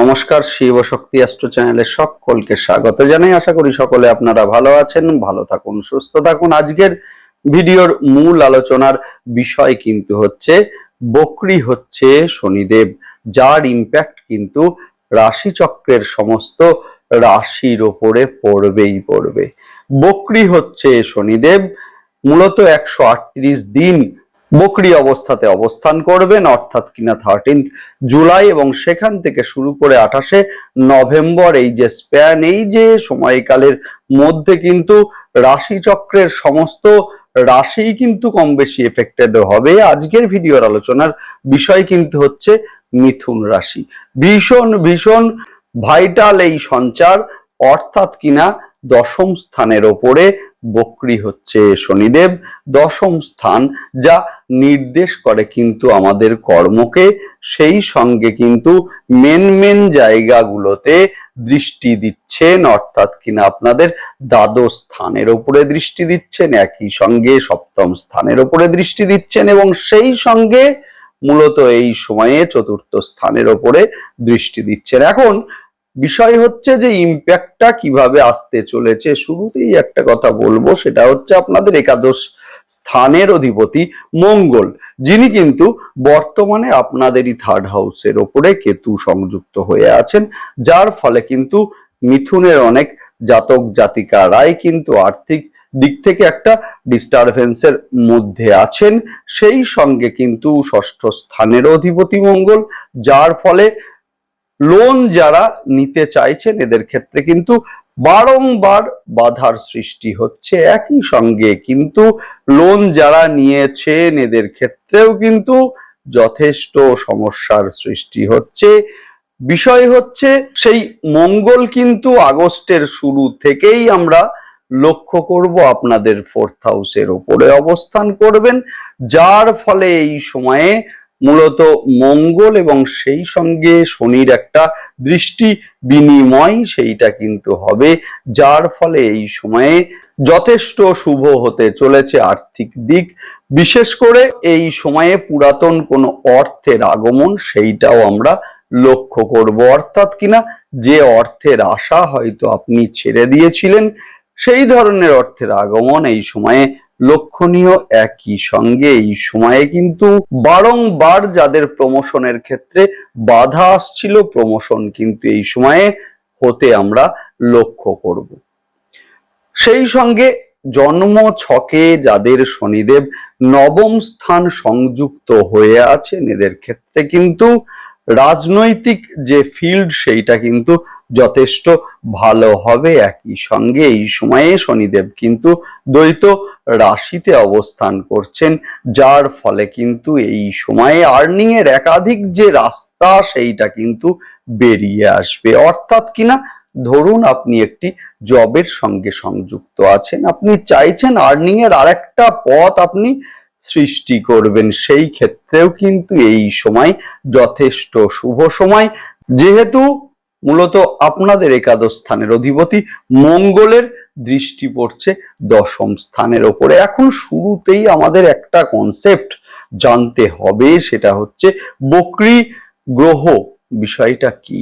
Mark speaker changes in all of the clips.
Speaker 1: নমস্কার, শিব শক্তি অ্যাস্ট্রো চ্যানেলে সকলকে স্বাগত জানাই। আশা করি সকলে আপনারা ভালো আছেন, ভালো থাকুন, সুস্থ থাকুন। আজকের ভিডিওর মূল আলোচনার বিষয় কিন্তু হচ্ছে, বকরি হচ্ছে শনিদেব, যার ইম্প্যাক্ট কিন্তু রাশিচক্রের সমস্ত রাশির ওপরে পড়বেই পড়বে। বকরি হচ্ছে শনিদেব, মূলত একশো আটত্রিশ দিন বকরি অবস্থাতে অবস্থান করবেন, অর্থাৎ কিনা থার্টিন্থ জুলাই এবং সেখান থেকে শুরু করে আঠাশে নভেম্বর এই যে স্প্যান এই যে সময়কালের মধ্যে কিন্তু রাশিচক্রের সমস্ত রাশি কিন্তু কম বেশি এফেক্টেড হবে। আজকের ভিডিওর আলোচনার বিষয় কিন্তু হচ্ছে মিথুন রাশি। ভীষণ ভীষণ ভাইটাল এই সঞ্চার, অর্থাৎ কিনা দশম স্থানের ওপরে বকরি হচ্ছে শনিদেব। দশম স্থান যা নির্দেশ করে কিন্তু আমাদের কর্মকে, সেই সঙ্গে কিন্তু মেন মেন জায়গাগুলোতে দৃষ্টি দিচ্ছেন, অর্থাৎ কিনা আপনাদের দ্বাদশ স্থানের উপরে দৃষ্টি দিচ্ছেন, একই সঙ্গে সপ্তম স্থানের উপরে দৃষ্টি দিচ্ছেন এবং সেই সঙ্গে মূলত এই সময়ে চতুর্থ স্থানের ওপরে দৃষ্টি দিচ্ছেন। এখন বিষয় হচ্ছে যে ইম্প্যাক্টটা কীভাবে আসতে চলেছে, শুরুতেই একটা কথা বলব, সেটা হচ্ছে আপনাদের একাদশ স্থানের অধিপতি মঙ্গল। যিনি কিন্তু বর্তমানে আপনাদেরই থার্ড হাউসের ওপরে কেতু সংযুক্ত হয়ে আছেন, যার ফলে কিন্তু মিথুনের অনেক জাতক জাতিকারাই কিন্তু আর্থিক দিক থেকে একটা ডিস্টারবেন্সের মধ্যে আছেন। সেই সঙ্গে কিন্তু ষষ্ঠ স্থানের অধিপতি মঙ্গল, যার ফলে লোন যারা নিতে চাইছেন, এদের ক্ষেত্রে কিন্তু বারংবার বাধার সৃষ্টি হচ্ছে। একই সঙ্গে কিন্তু লোন যারা নিয়েছেন, এদের ক্ষেত্রেও কিন্তু যথেষ্ট সমস্যার সৃষ্টি হচ্ছে। বিষয় হচ্ছে, সেই মঙ্গল কিন্তু আগস্টের শুরু থেকেই আমরা লক্ষ্য করব আপনাদের ফোর্থ হাউসের ওপরে অবস্থান করবেন, যার ফলে এই সময়ে মূলত মঙ্গল এবং সেই সঙ্গে শনির একটা দৃষ্টি বিনিময় সেইটা কিন্তু হবে, যার ফলে এই সময়ে যথেষ্ট শুভ হতে চলেছে আর্থিক দিক। বিশেষ করে এই সময়ে পুরাতন কোনো অর্থের আগমন সেইটাও আমরা লক্ষ্য করব। অর্থাৎ কিনা যে অর্থের আশা হয়তো আপনি ছেড়ে দিয়েছিলেন, সেই ধরনের অর্থের আগমন এই সময়ে লক্ষণীয় একই সঙ্গে এই সময়ে কিন্তু বারংবার যাদের প্রমোশনের ক্ষেত্রে বাধা আসছিল, প্রমোশন কিন্তু এই সময়ে হতে আমরা লক্ষ্য করব। সেই সঙ্গে জন্ম ছকে যাদের শনিদেব নবম স্থান সংযুক্ত হয়ে আছেন, এদের ক্ষেত্রে কিন্তু রাজনৈতিক যে ফিল্ড সেইটা কিন্তু যথেষ্ট ভালো হবে একই সঙ্গে এই সময়ে শনিদেব কিন্তু দ্বৈত রাশিতে অবস্থান করছেন, যার ফলে কিন্তু এই সময়ে আর্নিং এর একাধিক যে রাস্তা সেইটা কিন্তু বেরিয়ে আসবে। অর্থাৎ কিনা ধরুন আপনি একটি জবের সঙ্গে সংযুক্ত আছেন, আপনি চাইছেন আর্নিং এর আরেকটা পথ আপনি সৃষ্টি করবেন। সেই ক্ষেত্রেও কিন্তু এই সময় যথেষ্ট শুভ সময়। যেহেতু মূলত আপনাদের একাদশ স্থানের অধিপতি মঙ্গলের দৃষ্টি পড়ছে দশম স্থানের ওপরে। এখন শুরুতেই আমাদের একটা কনসেপ্ট জানতে হবে, সেটা হচ্ছে বকরি গ্রহ বিষয়টা কি?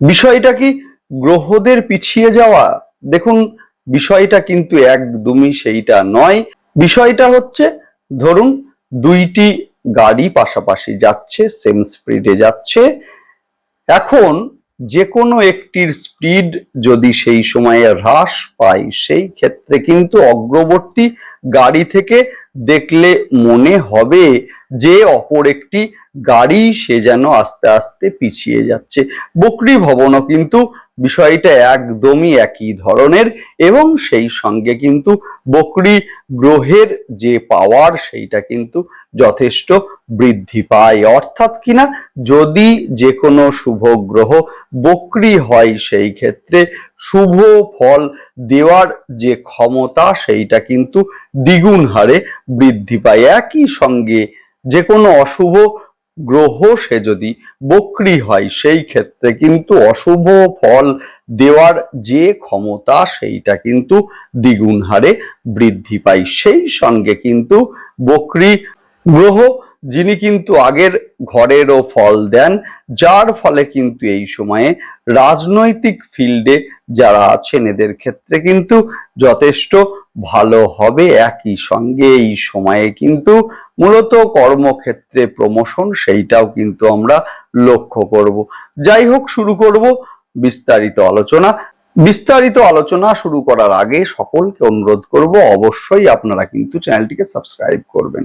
Speaker 1: বিষয়টা কি গ্রহদের পিছিয়ে যাওয়া? দেখুন, বিষয়টা কিন্তু একদমই সেইটা নয়। বিষয়টা হচ্ছে ধরুন, দুইটি গাড়ি পাশাপাশি যাচ্ছে সেম স্পিডে যাচ্ছে। এখন যে কোনো একটির স্পিড যদি সেই সময়ে হ্রাস পায়, সেই ক্ষেত্রে কিন্তু অগ্রবর্তী গাড়ি থেকে দেখলে মনে হবে যে অপর একটি গাড়ি সে যেন আস্তে আস্তে পিছিয়ে যাচ্ছে। বকরি ভবনও কিন্তু বিষয়টা একদমই একই ধরনের এবং সেই সঙ্গে কিন্তু বকরি গ্রহের যে পাওয়ার সেইটা কিন্তু যথেষ্ট বৃদ্ধি পায়। অর্থাৎ কিনা যদি যে কোনো শুভ গ্রহ বকরি হয় সেই ক্ষেত্রে শুভ ফল দেওয়ার যে ক্ষমতা সেইটা কিন্তু দ্বিগুণ হারে বৃদ্ধি পায়। একই সঙ্গে যে কোনো অশুভ গ্রহ সে যদি বক্রি হয়, সেই ক্ষেত্রে কিন্তু অশুভ ফল দেওয়ার যে ক্ষমতা, সেইটা কিন্তু দ্বিগুণ হারে বৃদ্ধি পায়। সেই সঙ্গে কিন্তু বক্রি গ্রহ, যিনি কিন্তু আগের ঘরেরও ফল দেন, যার ফলে কিন্তু এই সময়ে রাজনৈতিক ফিল্ডে যারা আছেন, এদের ক্ষেত্রে কিন্তু যথেষ্ট ভালো হবে, একই সঙ্গে এই সময়ে কিন্তু মূলত কর্মক্ষেত্রে প্রমোশন সেইটাও কিন্তু আমরা লক্ষ্য করব। যাই হোক, শুরু করব বিস্তারিত আলোচনা। বিস্তারিত আলোচনা শুরু করার আগে সকলকে অনুরোধ করব, অবশ্যই আপনারা কিন্তু চ্যানেলটিকে সাবস্ক্রাইব করবেন।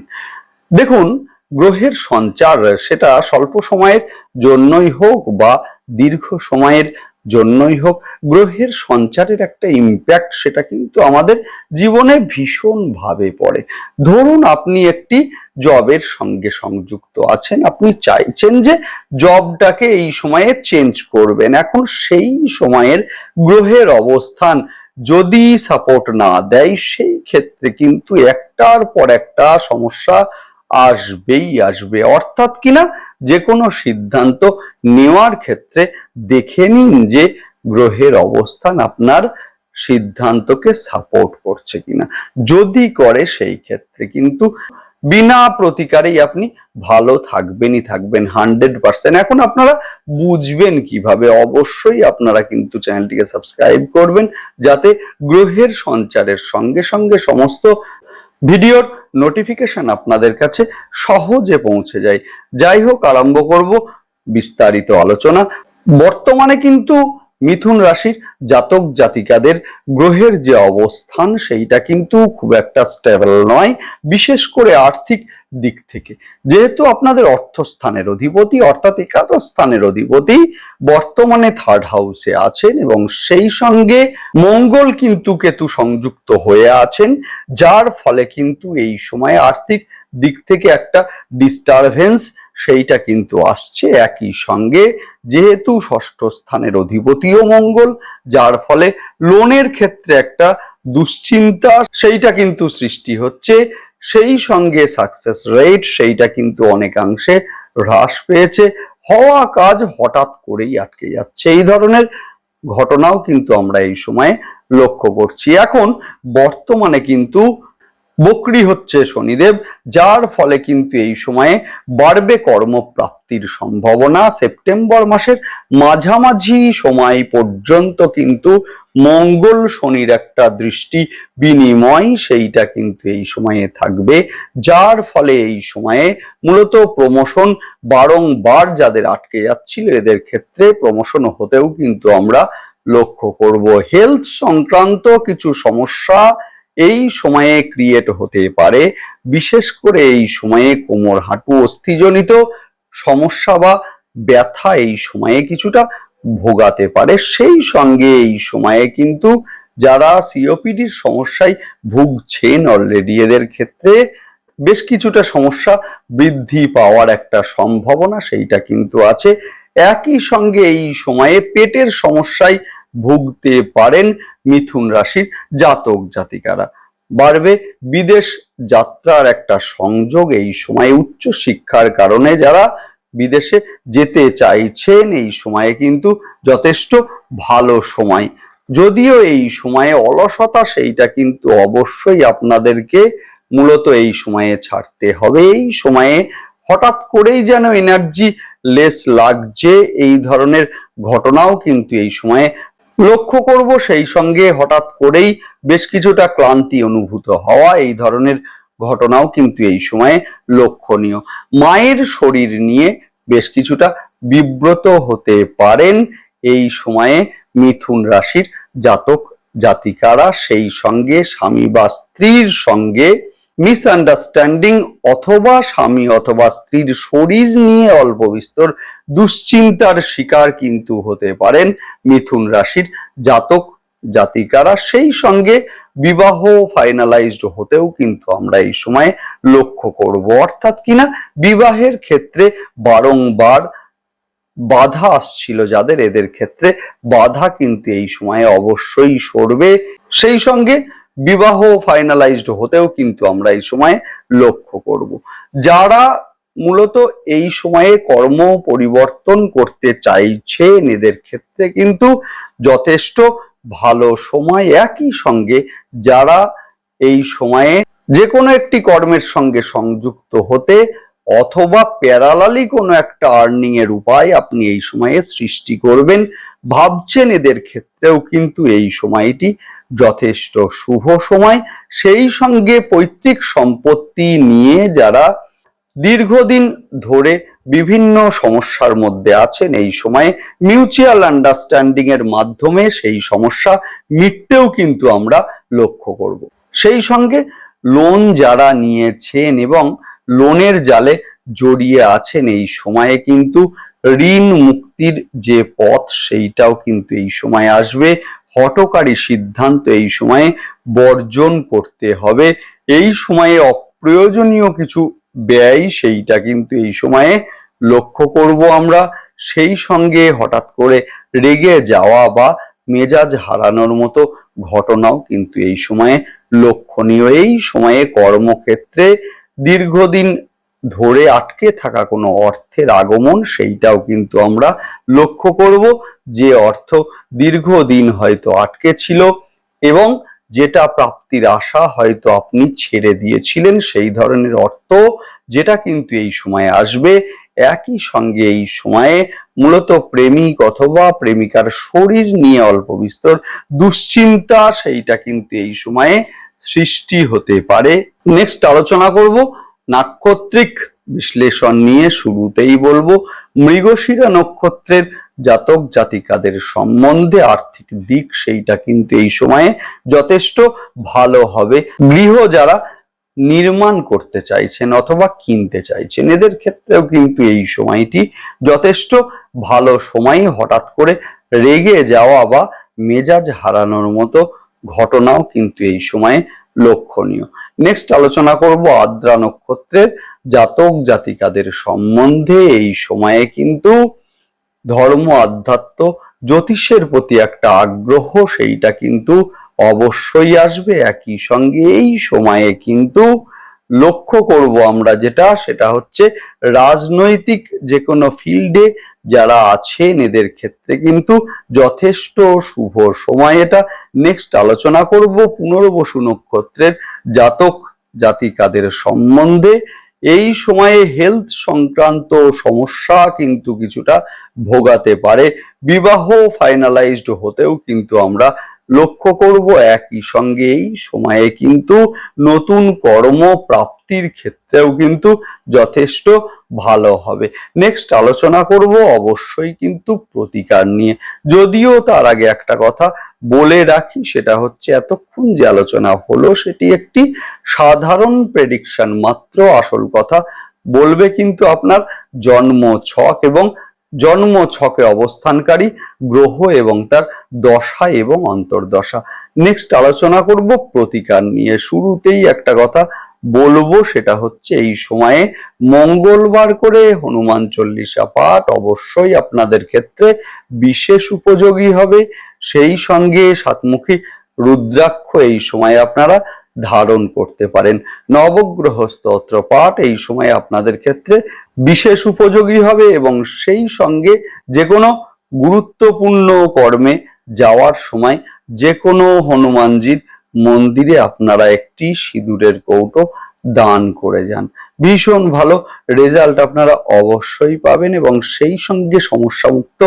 Speaker 1: দেখুন, গ্রহের সঞ্চার সেটা স্বল্প সময়ের জন্যই হোক বা দীর্ঘ সময়ের জন্যই হোক, গ্রহের সঞ্চারের একটা ইম্প্যাক্ট সেটা কিন্তু আমাদের জীবনে ভীষণ ভাবে পড়ে। ধরুন আপনি একটি জবের সঙ্গে সংযুক্ত আছেন, আপনি চাইছেন যে জবটাকে এই সময়ে চেঞ্জ করবেন। এখন সেই সময়ের গ্রহের অবস্থান যদি সাপোর্ট না দেয়, সেই ক্ষেত্রে কিন্তু একটার পর একটা সমস্যা আসবেই আসবে। অর্থাৎ কিনা যে কোনো সিদ্ধান্ত নেওয়ার ক্ষেত্রে দেখে নিন যে গ্রহের অবস্থান আপনার সিদ্ধান্তকে সাপোর্ট করছে কিনা। যদি করে সেই ক্ষেত্রে কিন্তু বিনা প্রতিকারেই আপনি ভালো থাকবেনই থাকবেন হান্ড্রেড পার্সেন্ট এখন আপনারা বুঝবেন কীভাবে। অবশ্যই আপনারা কিন্তু চ্যানেলটিকে সাবস্ক্রাইব করবেন, যাতে গ্রহের সঞ্চারের সঙ্গে সঙ্গে সমস্ত ভিডিওর নোটিফিকেশন আপনাদের কাছে সহজে পৌঁছে যায়। যাই হোক, আরম্ভ করব বিস্তারিত আলোচনা। বর্তমানে কিন্তু মিথুন রাশির জাতক জাতিকাদের গ্রহের যে অবস্থান, সেইটা কিন্তু খুব একটা স্টেবল নয়, বিশেষ করে আর্থিক দিক থেকে। যেহেতু আপনাদের অর্থস্থানের অধিপতি, অর্থাৎ একাদশ স্থানের অধিপতি বর্তমানে থার্ড হাউসে আছেন এবং সেই সঙ্গে মঙ্গল কিন্তু কেতু সংযুক্ত হয়ে আছেন, যার ফলে কিন্তু এই সময় আর্থিক দিক থেকে একটা ডিস্টারভেন্স সেইটা কিন্তু আসছে একই সঙ্গে, যেহেতু ষষ্ঠ স্থানের অধিপতিও মঙ্গল, যার ফলে লোনের ক্ষেত্রে একটা দুশ্চিন্তা সেইটা কিন্তু সৃষ্টি হচ্ছে। সেই সঙ্গে সাকসেস রেট সেইটা কিন্তু অনেকাংশে হ্রাস পেয়েছে। হওয়া কাজ হঠাৎ করেই আটকে যাচ্ছে। এই ধরনের ঘটনাও কিন্তু আমরা এই সময়ে লক্ষ্য করছি। এখন বর্তমানে কিন্তু বকরি হচ্ছে শনিদেব, যার ফলে কিন্তু এই সময়ে বাড়বে কর্মপ্রাপ্তির সম্ভাবনা। সেপ্টেম্বর মাসের মাঝামাঝি সময় পর্যন্ত কিন্তু মঙ্গল শনির একটা দৃষ্টি বিনিময় সেইটা কিন্তু এই সময়ে থাকবে, যার ফলে এই সময়ে মূলত প্রমোশন বারংবার যাদের আটকে যাচ্ছিল, এদের ক্ষেত্রে প্রমোশন হতেও কিন্তু আমরা লক্ষ্য করব। হেলথ সংক্রান্ত কিছু সমস্যা এই সময়ে ক্রিয়েট হতে পারে। বিশেষ করে এই সময়ে কোমর, হাঁটু অস্থিজনিত সমস্যা বা ব্যথা এই সময়ে কিছুটা ভোগাতে পারে। সেই সঙ্গে এই সময়ে কিন্তু যারা সিওপিডির সমস্যায় ভুগছেন অলরেডি এদের ক্ষেত্রে বেশ কিছুটা সমস্যা বৃদ্ধি পাওয়ার একটা সম্ভাবনা সেইটা কিন্তু আছে। একই সঙ্গে এই সময়ে পেটের সমস্যায় ভুগতে পারেন মিথুন রাশির জাতক জাতিকারা। বাড়বে বিদেশ যাত্রার একটা সংযোগ এই সময়ে উচ্চ শিক্ষার কারণে যারা বিদেশে যেতে চাইছেন এই সময়ে কিন্তু যথেষ্ট ভালো সময়। যদিও এই সময়ে অলসতা সেইটা কিন্তু অবশ্যই আপনাদেরকে মূলত এই সময়ে ছাড়তে হবে। এই সময়ে হঠাৎ করেই যেন এনার্জি লেস লাগছে, এই ধরনের ঘটনাও কিন্তু এই সময়ে লক্ষ্য করব সেই সঙ্গে হঠাৎ করেই বেশ কিছুটা ক্লান্তি অনুভূত হওয়া এই ধরনের ঘটনাও কিন্তু এই সময়ে লক্ষণীয়। মায়ের শরীর নিয়ে বেশ কিছুটা বিব্রত হতে পারেন এই সময়ে মিথুন রাশির জাতক জাতিকারা। সেই সঙ্গে স্বামী বা স্ত্রীর সঙ্গে মিসআন্ডারস্ট্যান্ডিং অথবা স্বামী অথবা স্ত্রীর শরীর নিয়ে অল্প বিস্তর দুশ্চিন্তার শিকার কিন্তু হতে পারেন মিথুন রাশির জাতক, জাতিকারা। সেই সঙ্গে বিবাহ ফাইনালাইজড হতেও কিন্তু আমরা এই সময় লক্ষ্য করব। অর্থাৎ কিনা বিবাহের ক্ষেত্রে বারংবার বাধা আসছিল যাদের, এদের ক্ষেত্রে বাধা কিন্তু এই সময়ে অবশ্যই সরবে। সেই সঙ্গে বিবাহ ফাইনালাইজড হতেও কিন্তু আমরা এই সময়ে লক্ষ্য করব। যারা মূলত এই সময়ে কর্ম পরিবর্তন করতে চাইছেন, এদের ক্ষেত্রে কিন্তু যথেষ্ট ভালো সময় একই সঙ্গে যারা এই সময়ে যে কোনো একটি কর্মের সঙ্গে সংযুক্ত হতে অথবা প্যারালালি কোনো একটা আর্নিং এর উপায় আপনি এই সময়ে সৃষ্টি করবেন, ভাবছেন এদের ক্ষেত্রেও কিন্তু এই সময়টি যথেষ্ট শুভ সময়। সেই সঙ্গে পৈতৃক সম্পত্তি নিয়ে যারা দীর্ঘদিন ধরে বিভিন্ন সমস্যার মধ্যে আছেন, এই সময়ে মিউচুয়াল আন্ডারস্ট্যান্ডিং এর মাধ্যমে সেই সমস্যা মিটতেও কিন্তু আমরা লক্ষ্য করব। সেই সঙ্গে লোন যারা নিয়েছেন এবং লোনের জালে জড়িয়ে আছেন, এই সময়ে কিন্তু ঋণ মুক্তির যে পথ, সেইটাও কিন্তু এই সময় আসবে। হটকারী সিদ্ধান্ত এই সময়ে বর্জন করতে হবে। এই সময়ে অপ্রয়োজনীয় কিছু ব্যয় সেইটা কিন্তু এই সময়ে লক্ষ্য করব আমরা। সেই সঙ্গে হঠাৎ করে রেগে যাওয়া বা মেজাজ হারানোর মতো ঘটনাও কিন্তু এই সময়ে লক্ষণীয়। এই সময়ে কর্মক্ষেত্রে দীর্ঘদিন ধরে আটকে থাকা কোনো অর্থের আগমন, সেইটাও কিন্তু আমরা লক্ষ্য করব। যে অর্থ দীর্ঘদিন হয়তো আটকে ছিল এবং যেটা প্রাপ্তির আশা হয়তো আপনি ছেড়ে দিয়েছিলেন, সেই ধরনের অর্থ যেটা কিন্তু এই সময়ে আসবে। একই সঙ্গে এই সময়ে মূলত প্রেমিক অথবা প্রেমিকার শরীর নিয়ে অল্প বিস্তর দুশ্চিন্তা, সেইটা কিন্তু এই সময়ে সৃষ্টি হতে পারে। নেক্সট আলোচনা করব। নাক্ষত্রিক বিশ্লেষণ নিয়ে শুরুতেই বলব, মৃগশিরা নক্ষত্রের জাতক জাতিকাদের সম্বন্ধে আর্থিক দিক সেইটা কিন্তু এই সময়ে যথেষ্ট ভালো হবে। গৃহ যারা নির্মাণ করতে চাইছেন অথবা কিনতে চাইছেন, এদের ক্ষেত্রেও কিন্তু এই সময়টি যথেষ্ট ভালো সময়। হঠাৎ করে রেগে যাওয়া বা মেজাজ হারানোর মতো ঘটনাও কিন্তু এই সময়ে লক্ষণীয়। নেক্সট আলোচনা করব আদ্রা নক্ষত্রের জাতক জাতিকাদের সম্বন্ধে। এই সময়ে কিন্তু ধর্ম, আধ্যাত্ম, জ্যোতিষের প্রতি একটা আগ্রহ, সেইটা কিন্তু অবশ্যই আসবে। একই সঙ্গে এই সময়ে কিন্তু লক্ষ্য করব আমরা যেটা, সেটা হচ্ছে রাজনৈতিক যে কোনো ফিল্ডে যারা আছেন এদের ক্ষেত্রে কিন্তু যথেষ্ট শুভ সময়। এটা নেক্সট আলোচনা করব পুনর্বসু নক্ষত্রের জাতক জাতিকাদের সম্বন্ধে। এই সময়ে হেলথ সংক্রান্ত সমস্যা কিন্তু কিছুটা ভোগাতে পারে। বিবাহ ফাইনালাইজড হতেও কিন্তু আমরা লক্ষ্য করব একই সঙ্গে এই সময়ে কিন্তু নতুন কর্ম প্রাপ্তির ক্ষেত্রেও কিন্তু যথেষ্ট ভালো হবে। নেক্সট আলোচনা করব অবশ্যই কিন্তু প্রতিকার নিয়ে। যদিও তার আগে একটা কথা বলে রাখি, সেটা হচ্ছে এতক্ষণ যে আলোচনা হলো, সেটি একটি সাধারণ প্রেডিকশন মাত্র আসল কথা। বলবে কিন্তু আপনার জন্ম ছক এবং জন্ম ছকে অবস্থানকারী, গ্রহ এবং তার দশা এবং অন্তর্দশা। নেক্সট আলোচনা করব প্রতিকার নিয়ে। শুরুতেই একটা কথা বলব, সেটা হচ্ছে এই সময়ে মঙ্গলবার করে হনুমান চল্লিশা পাঠ অবশ্যই আপনাদের ক্ষেত্রে বিশেষ উপযোগী হবে। সেই সঙ্গে সাতমুখী রুদ্রাক্ষ এই সময়ে আপনারা ধারণ করতে পারেন। নবগ্রহ স্তোত্র পাঠ এই সময় আপনাদের ক্ষেত্রে বিশেষ উপযোগী হবে এবং সেই সঙ্গে যে কোনো গুরুত্বপূর্ণ কর্মে যাওয়ার সময় যে কোনো হনুমানজির মন্দিরে আপনারা একটি সিঁদুরের কৌটো দান করে যান। ভীষণ ভালো রেজাল্ট আপনারা অবশ্যই পাবেন এবং সেই সঙ্গে সমস্যামুক্ত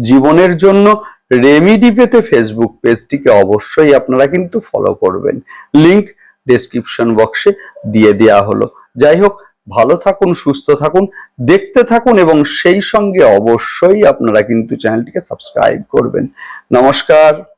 Speaker 1: জীবনের জন্য রেমিডি পেতে ফেসবুক পেজটিকে অবশ্যই আপনারা কিন্তু ফলো করবেন। লিংক ডেসক্রিপশন বক্সে দিয়ে দেওয়া হলো। যাই হোক, ভালো থাকুন, সুস্থ থাকুন, দেখতে থাকুন এবং সেই সঙ্গে অবশ্যই আপনারা কিন্তু চ্যানেলটিকে সাবস্ক্রাইব করবেন। নমস্কার।